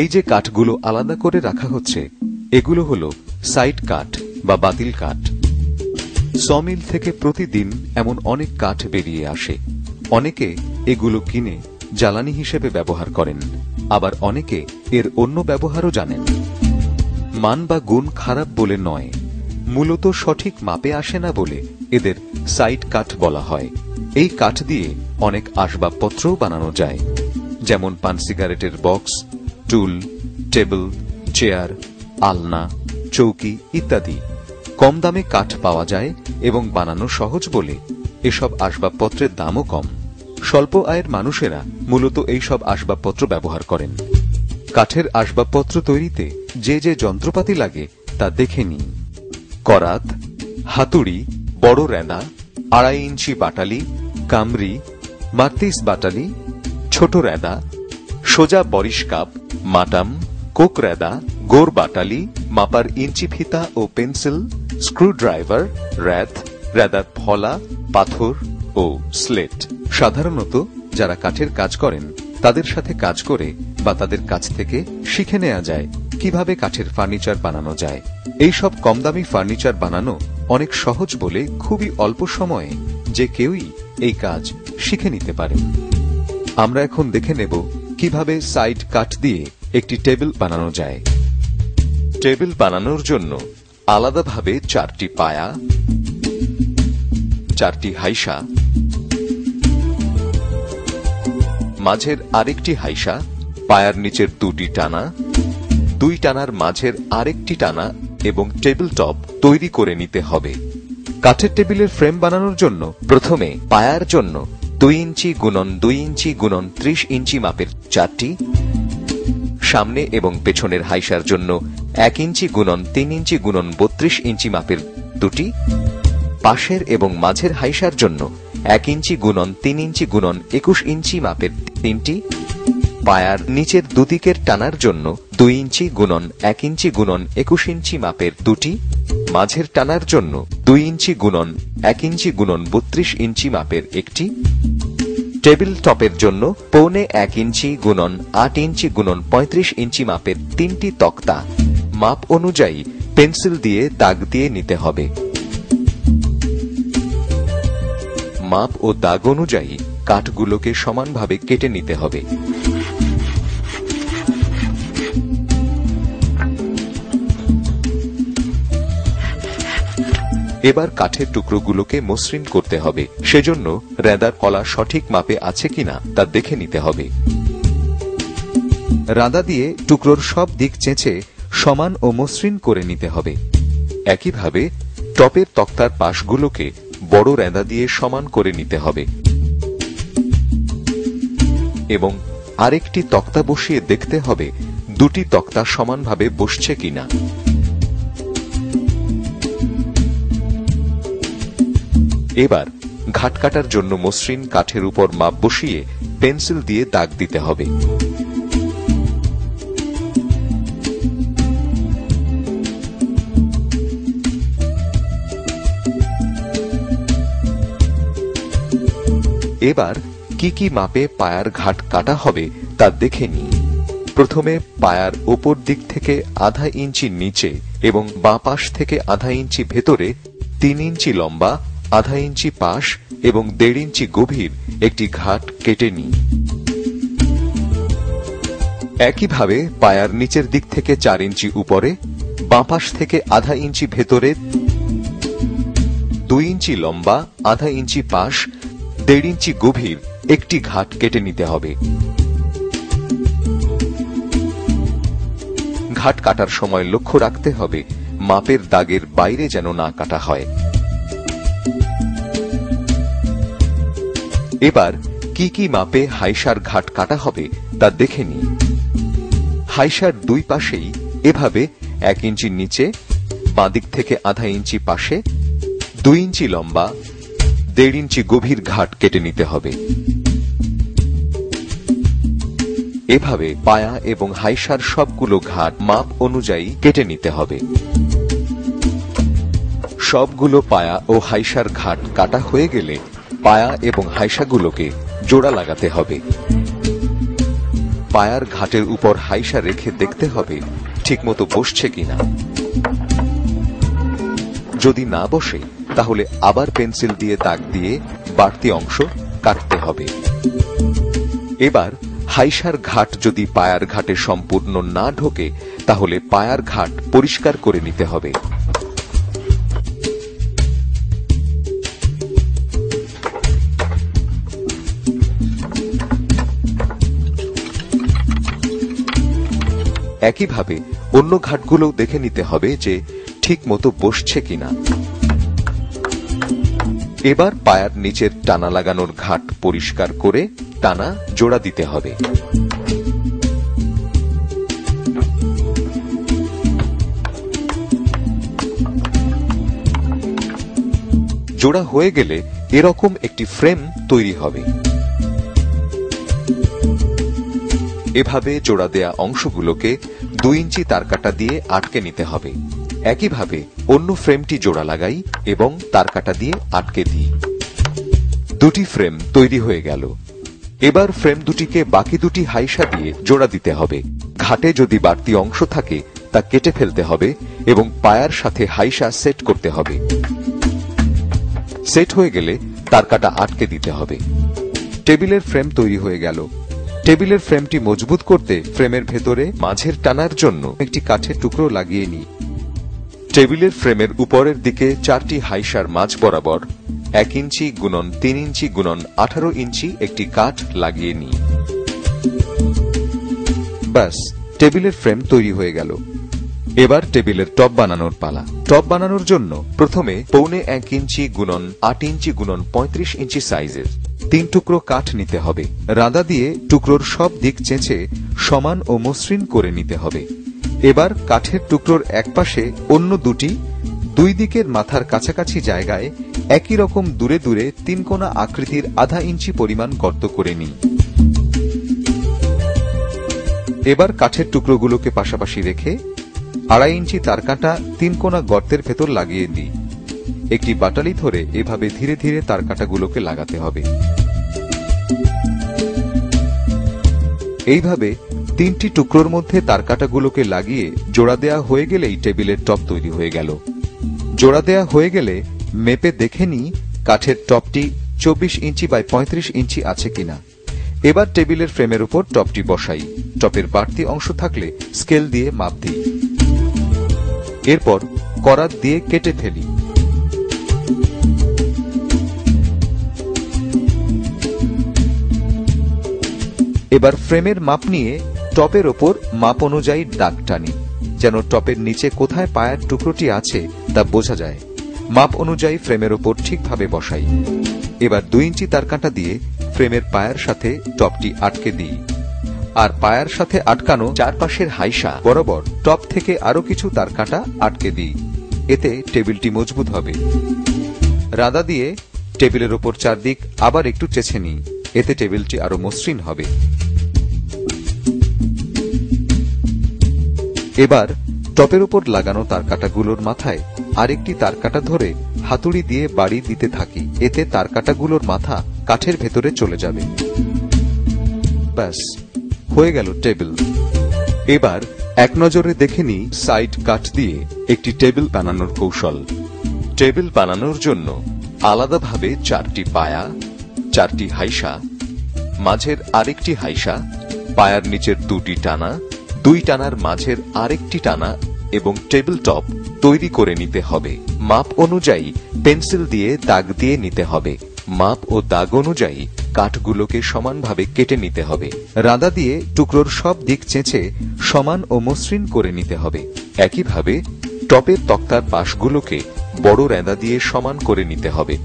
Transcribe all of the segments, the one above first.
এই যে কাঠগুলো আলাদা করে রাখা হচ্ছে, এগুলো হলো সাইড কাঠ বা বাতিল কাঠ। সমিল থেকে প্রতিদিন এমন অনেক কাঠ বেরিয়ে আসে। অনেকে এগুলো কিনে জ্বালানি হিসেবে ব্যবহার করেন, আবার অনেকে এর অন্য ব্যবহারও জানেন। মান বা গুণ খারাপ বলে নয়, মূলত সঠিক মাপে আসে না বলে এদের সাইড কাঠ বলা হয়। এই কাঠ দিয়ে অনেক আসবাবপত্রও বানানো যায়, যেমন পান সিগারেটের বক্স টুল টেবিল চেয়ার আলনা চৌকি ইত্যাদি। কম দামে কাঠ পাওয়া যায় এবং বানানো সহজ বলে। এসব আসবাবপত্রের দামও কম। স্বল্প আয়ের মানুষেরা মূলত এই সব আসবাবপত্র ব্যবহার করেন। কাঠের আসবাবপত্র তৈরিতে যে যে যন্ত্রপাতি লাগে তা দেখে নিন। করাত, হাতুড়ি, বড় রেঁদা আড়াই ইঞ্চি বাটালি, কামরি, মার্তিস বাটালি, ছোট রেঁদা সোজা বরিশ কাপ, মাটাম কোক রেদা গোর বাটালি, মাপার ইঞ্চি ফিতা ও পেন্সিল স্ক্রু ড্রাইভার র্যাথ রেদার ফলা, পাথর ও স্লেট। সাধারণত যারা কাঠের কাজ করেন, তাদের সাথে কাজ করে বা তাদের কাছ থেকে শিখে নেওয়া যায় কীভাবে কাঠের ফার্নিচার বানানো যায়। এই সব কম দামি ফার্নিচার বানানো অনেক সহজ বলে খুবই অল্প সময়ে যে কেউই এই কাজ শিখে নিতে পারে। আমরা এখন দেখে নেব কীভাবে সাইড কাঠ দিয়ে একটি টেবিল বানানো যায়? টেবিল বানানোর জন্য আলাদাভাবে চারটি পায়া, চারটি হাইসা, মাঝের আরেকটি হাইসা, পায়ার নিচের দুটি টানা, দুই টানার মাঝের আরেকটি টানা এবং টেবিল টপ তৈরি করে নিতে হবে। কাঠের টেবিলের ফ্রেম বানানোর জন্য প্রথমে পায়ার জন্য দুই ইঞ্চি গুণন দুই ইঞ্চি গুণন ত্রিশ ইঞ্চি মাপের চারটি সামনে এবং পেছনের হাইসার জন্য এক ইঞ্চি গুণন তিন ইঞ্চি গুণন বত্রিশ ইঞ্চি মাপের দুটি পাশের এবং মাঝের হাইসার জন্য এক ইঞ্চি গুণন তিন ইঞ্চি গুণন একুশ ইঞ্চি মাপের তিনটি পায়ার নিচের দুদিকের টানার জন্য দুই ইঞ্চি গুণন এক ইঞ্চি গুণন একুশ ইঞ্চি মাপের দুটি মাঝের টানার জন্য দুই ইঞ্চি গুণন এক ইঞ্চি গুণন বত্রিশ ইঞ্চি মাপের একটি টেবিল টপের জন্য পৌনে এক ইঞ্চি গুণন আট ইঞ্চি গুণন পঁয়ত্রিশ ইঞ্চি মাপের তিনটি তক্তা। মাপ অনুযায়ী পেন্সিল দিয়ে দাগ দিয়ে নিতে হবে। মাপ ও দাগ অনুযায়ী কাঠগুলোকে সমানভাবে কেটে নিতে হবে। এবার কাঠের টুকরোগুলোকে মসৃণ করতে হবে। সেজন্য রেদার কলা সঠিক মাপে আছে কিনা তা দেখে নিতে হবে। রাদা দিয়ে টুকরোর সব দিক চেঁচে সমান ও মসৃণ করে নিতে হবে। একইভাবে টপের তক্তার পাশগুলোকে বড় রেঁদা দিয়ে সমান করে নিতে হবে। এবং আরেকটি তক্তা বসিয়ে দেখতে হবে দুটি তক্তা সমানভাবে বসছে কিনা। এবার ঘাট কাটার জন্য মসৃণ কাঠের উপর মাপ বসিয়ে পেন্সিল দিয়ে দাগ দিতে হবে। এবার কি কি মাপে পায়ার ঘাট কাটা হবে তা দেখে নিই। প্রথমে পায়ার ওপর দিক থেকে আধা ইঞ্চি নিচে এবং বাঁ পাশ থেকে আধা ইঞ্চি ভেতরে তিন ইঞ্চি লম্বা আধা ইঞ্চি পাশ এবং দেড় ইঞ্চি গভীর একটি ঘাট কেটে নিই একইভাবে পায়ার নিচের দিক থেকে চার ইঞ্চি উপরে, বাঁ পাশ থেকে আধা ইঞ্চি ভেতরে, দুই ইঞ্চি লম্বা, আধা ইঞ্চি পাশ, দেড় ইঞ্চি গভীর একটি ঘাট কেটে নিতে হবে। ঘাট কাটার সময় লক্ষ্য রাখতে হবে, মাপের দাগের বাইরে যেন না কাটা হয়। এবার কি কি মাপে হাইসার ঘাট কাটা হবে তা দেখে নি হাইসার দুই পাশেই এভাবে এক ইঞ্চি নিচে, বাঁদিক থেকে আধা ইঞ্চি পাশে, দুই ইঞ্চি লম্বা, দেড় ইঞ্চি গভীর ঘাট কেটে নিতে হবে। এভাবে পায়া এবং হাইসার সবগুলো ঘাট মাপ অনুযায়ী কেটে নিতে হবে। সবগুলো পায়া ও হাইসার ঘাট কাটা হয়ে গেলে পায়া এবং হাইসাগুলোকে জোড়া লাগাতে হবে। পায়ার ঘাটের উপর হাইসা রেখে দেখতে হবে ঠিকমতো বসছে কিনা। যদি না বসে, তাহলে আবার পেন্সিল দিয়ে দাগ দিয়ে বাড়তি অংশ কাটতে হবে। এবার হাইসার ঘাট যদি পায়ার ঘাটে সম্পূর্ণ না ঢোকে, তাহলে পায়ার ঘাট পরিষ্কার করে নিতে হবে। একইভাবে অন্য ঘাটগুলোও দেখে নিতে হবে যে ঠিক মতো বসছে কিনা। এবার পায়ার নিচের টানা লাগানোর ঘাট পরিষ্কার করে টানা জোড়া দিতে হবে। জোড়া হয়ে গেলে এরকম একটি ফ্রেম তৈরি হবে। এভাবে জোড়া দেয়া অংশগুলোকে দুই ইঞ্চি তারকাটা দিয়ে আটকে নিতে হবে। একইভাবে অন্য ফ্রেমটি জোড়া লাগাই এবং তারকাটা দিয়ে আটকে দিই। দুটি ফ্রেম তৈরি হয়ে গেল। এবার ফ্রেম দুটিকে বাকি দুটি হাইসা দিয়ে জোড়া দিতে হবে। ঘাটে যদি বাড়তি অংশ থাকে, তা কেটে ফেলতে হবে এবং পায়ার সাথে হাইসা সেট করতে হবে। সেট হয়ে গেলে তারকাটা আটকে দিতে হবে। টেবিলের ফ্রেম তৈরি হয়ে গেল। টেবিলের ফ্রেমটি মজবুত করতে ফ্রেমের ভেতরে মাঝের টানার জন্য একটি কাঠের টুকরো লাগিয়ে নিই। টেবিলের ফ্রেমের উপরের দিকে চারটি হাইসার মাঝ বরাবর এক ইঞ্চি গুণন তিন ইঞ্চি গুণন আঠারো ইঞ্চি একটি কাঠ লাগিয়ে নিই। ব্যাস, টেবিলের ফ্রেম তৈরি হয়ে গেল। এবার টেবিলের টপ বানানোর পালা। টপ বানানোর জন্য প্রথমে পৌনে এক ইঞ্চি গুণন আট ইঞ্চি গুণন পঁয়ত্রিশ ইঞ্চি সাইজের তিন টুকরো কাঠ নিতে হবে। রাঁদা দিয়ে টুকরোর সব দিক চেঁচে সমান ও মসৃণ করে নিতে হবে। এবার কাঠের টুকরোর একপাশে অন্য দুটি, দুই দিকের মাথার কাছাকাছি জায়গায় একই রকম দূরে দূরে তিন কোনা আকৃতির আধা ইঞ্চি পরিমাণ গর্ত করে নিই। এবার কাঠের টুকরোগুলোকে পাশাপাশি রেখে আড়াই ইঞ্চি তারকাঁটা তিন কোনা গর্তের ভেতর লাগিয়ে দিই একটি বাটালি ধরে এভাবে ধীরে ধীরে তারকাঁটাগুলোকে লাগাতে হবে। এইভাবে তিনটি টুকরোর মধ্যে তারকাঁটাগুলোকে লাগিয়ে জোড়া দেয়া হয়ে গেলেই টেবিলের টপ তৈরি হয়ে গেল। জোড়া দেয়া হয়ে গেলে মেপে দেখে নিই কাঠের টপটি চব্বিশ ইঞ্চি বাই পঁয়ত্রিশ ইঞ্চি আছে কিনা। এবার টেবিলের ফ্রেমের উপর টপটি বসাই। টপের বাড়তি অংশ থাকলে স্কেল দিয়ে মাপ দিই। এরপর করাত দিয়ে কেটে ফেলি। এবার ফ্রেমের মাপ নিয়ে টপের ওপর মাপ অনুযায়ী দাগ টানি, যেন টপের নিচে কোথায় পায়ের টুকরোটি আছে তা বোঝা যায়। মাপ অনুযায়ী ফ্রেমের ওপর ঠিকভাবে বসাই। এবার দুই ইঞ্চি তারকাঁটা দিয়ে ফ্রেমের পায়ের সাথে টপটি আটকে দিই। আর পায়ার সাথে আটকানো চারপাশের হাইসা বরাবর টপ থেকে আরও কিছু তারকাঁটা আটকে দিই। এতে টেবিলটি মজবুত হবে। রাদা দিয়ে টেবিলের ওপর চারদিক আবার একটু চেছে নিই। এতে টেবিলটি আরও মসৃণ হবে। এবার টপের উপর লাগানো তারকাটাগুলোর মাথায় আরেকটি তারকাটা ধরে হাতুড়ি দিয়ে বাড়ি দিতে থাকি, এতে তারকাটাগুলোর মাথা কাঠের ভেতরে চলে যাবে। ব্যাস, হয়ে গেল টেবিল। এবার এক নজরে দেখে নিই সাইড কাঠ দিয়ে একটি টেবিল বানানোর কৌশল। টেবিল বানানোর জন্য আলাদাভাবে চারটি পায়া, চারটি হাইসা, মাঝের আরেকটি হাইসা, পায়ার নিচের দুটি টানা দুই টানার মাঝের আরেকটি টানা এবং টেবিল টপ তৈরি করে নিতে হবে। মাপ অনুযায়ী পেন্সিল দিয়ে দাগ দিয়ে নিতে হবে। মাপ ও দাগ অনুযায়ী কাঠগুলোকে সমানভাবে কেটে নিতে হবে। রাঁদা দিয়ে টুকরোর সব দিক চেঁচে সমান ও মসৃণ করে নিতে হবে। একইভাবে টপের তক্তার পাশগুলোকে বড় রেঁদা দিয়ে সমান করে নিতে হবে।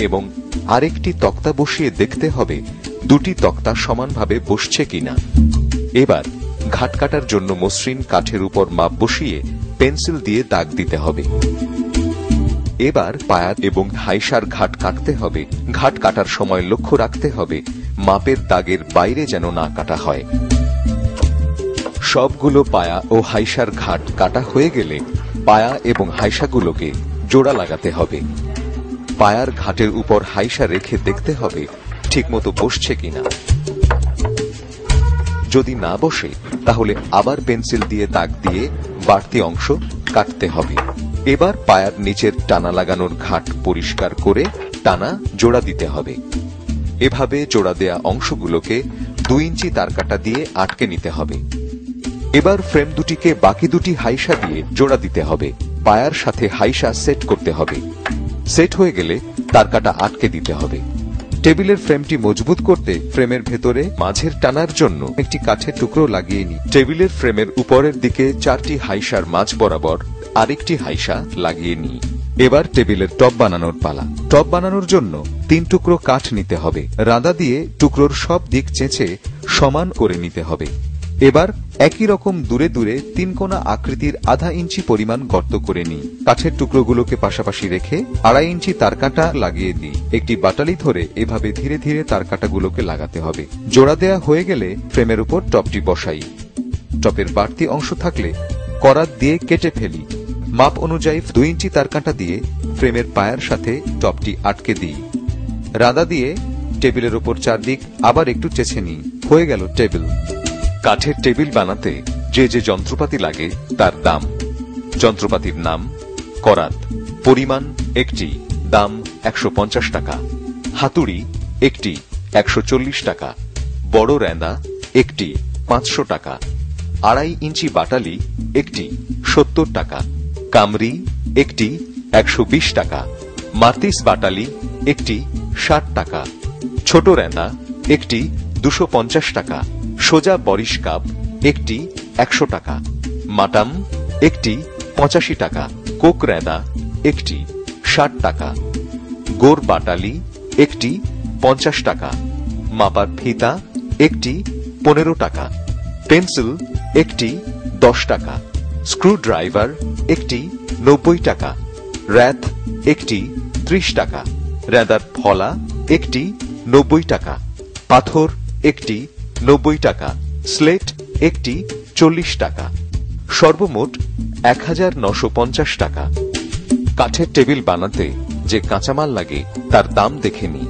এবং আরেকটি তক্তা বসিয়ে দেখতে হবে দুটি তক্তা সমানভাবে বসছে কিনা। এবার ঘাট কাটার জন্য মসৃণ কাঠের উপর মাপ বসিয়ে পেন্সিল দিয়ে দাগ দিতে হবে। এবার পায়াত এবং হাইসার ঘাট কাটতে হবে। ঘাট কাটার সময় লক্ষ্য রাখতে হবে মাপের দাগের বাইরে যেন না কাটা হয়। সবগুলো পায়া ও হাইসার ঘাট কাটা হয়ে গেলে পায়া এবং হাইসাগুলোকে জোড়া লাগাতে হবে। পায়ার ঘাটের উপর হাইসা রেখে দেখতে হবে ঠিকমতো বসছে কিনা। যদি না বসে, তাহলে আবার পেন্সিল দিয়ে দাগ দিয়ে বাড়তি অংশ কাটতে হবে। এবার পায়ার নিচের টানা লাগানোর ঘাট পরিষ্কার করে টানা জোড়া দিতে হবে। এভাবে জোড়া দেয়া অংশগুলোকে দুই ইঞ্চি তারকাটা দিয়ে আটকে নিতে হবে। এবার ফ্রেম দুটিকে বাকি দুটি হাইসা দিয়ে জোড়া দিতে হবে। পায়ার সাথে হাইসা সেট করতে হবে। সেট হয়ে গেলে তারকাটা আটকে দিতে হবে। টেবিলের ফ্রেমটি মজবুত করতে ফ্রেমের ভেতরে মাঝের টানার জন্য একটি কাঠের টুকরো লাগিয়ে নিই। টেবিলের ফ্রেমের উপরের দিকে চারটি হাইসার মাঝ বরাবর আরেকটি হাইসা লাগিয়ে নিই। এবার টেবিলের টপ বানানোর পালা। টপ বানানোর জন্য তিন টুকরো কাঠ নিতে হবে। রাঁদা দিয়ে টুকরোর সব দিক চেঁচে সমান করে নিতে হবে। এবার একই রকম দূরে দূরে তিন কোনা আকৃতির আধা ইঞ্চি পরিমাণ গর্ত করে নিই। কাঠের টুকরোগুলোকে পাশাপাশি রেখে আড়াই ইঞ্চি তারকাটা লাগিয়ে দিই। একটি বাটালি ধরে এভাবে ধীরে ধীরে তারকাটাগুলোকে লাগাতে হবে। জোড়া দেয়া হয়ে গেলে ফ্রেমের উপর টপটি বসাই। টপের বাড়তি অংশ থাকলে করাত দিয়ে কেটে ফেলি। মাপ অনুযায়ী দুই ইঞ্চি তারকাটা দিয়ে ফ্রেমের পায়ের সাথে টপটি আটকে দিই। রাদা দিয়ে টেবিলের ওপর চারদিক আবার একটু চেছে নিই। হয়ে গেল টেবিল। কাঠের টেবিল বানাতে যে যে যন্ত্রপাতি লাগে, তার দাম। যন্ত্রপাতির নাম করাত। পরিমাণ একটি, দাম একশো পঞ্চাশ টাকা। হাতুড়ি একটি, একশো চল্লিশ টাকা। বড় র্যান্দা একটি, পাঁচশো টাকা। আড়াই ইঞ্চি বাটালি একটি, সত্তর টাকা। কামরি একটি, একশো বিশ টাকা। মার্তিস বাটালি একটি, ষাট টাকা। ছোট র্যান্দা একটি, দুশো টাকা। সোজা বরিশ কাপ, একটি একশো টাকা। মাটাম একটি পঁচাশি টাকা। কোক র্যাদা, একটি ষাট টাকা। গোর বাটালি, একটি পঞ্চাশ টাকা। মাপার ফিতা, একটি পনেরো টাকা। পেন্সিল, একটি দশ টাকা। স্ক্রু ড্রাইভার একটি নব্বই টাকা। র্যাথ, একটি ত্রিশ টাকা। র্যাদার ফলা, একটি নব্বই টাকা। পাথর, একটি নব্বই টাকা, স্লেট একটি চল্লিশ টাকা, সর্বমোট এক হাজার নশো পঞ্চাশ টাকা। কাঠের টেবিল বানাতে যে কাঁচামাল লাগে, তার দাম দেখে নি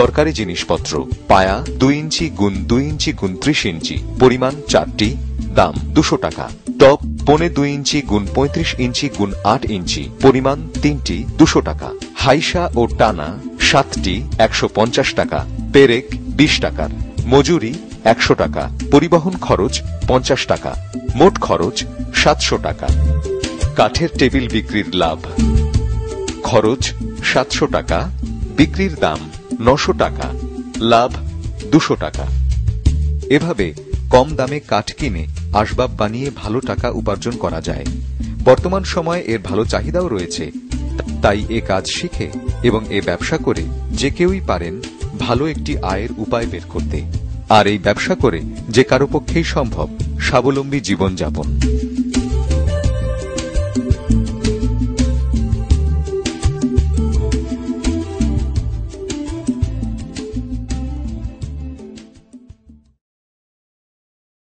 দরকারি জিনিসপত্র, পায়া দুই ইঞ্চি গুণ দুই ইঞ্চি গুণ ত্রিশ ইঞ্চি, পরিমাণ চারটি, দাম দুশো টাকা। টপ পনে দুই ইঞ্চি গুণ পঁয়ত্রিশ ইঞ্চি গুণ আট ইঞ্চি, পরিমাণ তিনটি দুশো টাকা। হাইসা ও টানা সাতটি একশো পঞ্চাশ টাকা, পেরেক বিশ টাকার। মজুরি একশো টাকা, পরিবহন খরচ পঞ্চাশ টাকা, মোট খরচ সাতশো টাকা। কাঠের টেবিল বিক্রির লাভ। খরচ সাতশো টাকা, বিক্রির দাম নশো টাকা, লাভ দুশো টাকা। এভাবে কম দামে কাঠ কিনে আসবাব বানিয়ে ভালো টাকা উপার্জন করা যায়। বর্তমান সময়ে এর ভালো চাহিদাও রয়েছে। তাই এ কাজ শিখে এবং এ ব্যবসা করে যে কেউই পারেন ভালো একটি আয়ের উপায় বের করতে। আর এই ব্যবসা করে যে কারও পক্ষেই সম্ভব, স্বাবলম্বী জীবনযাপন।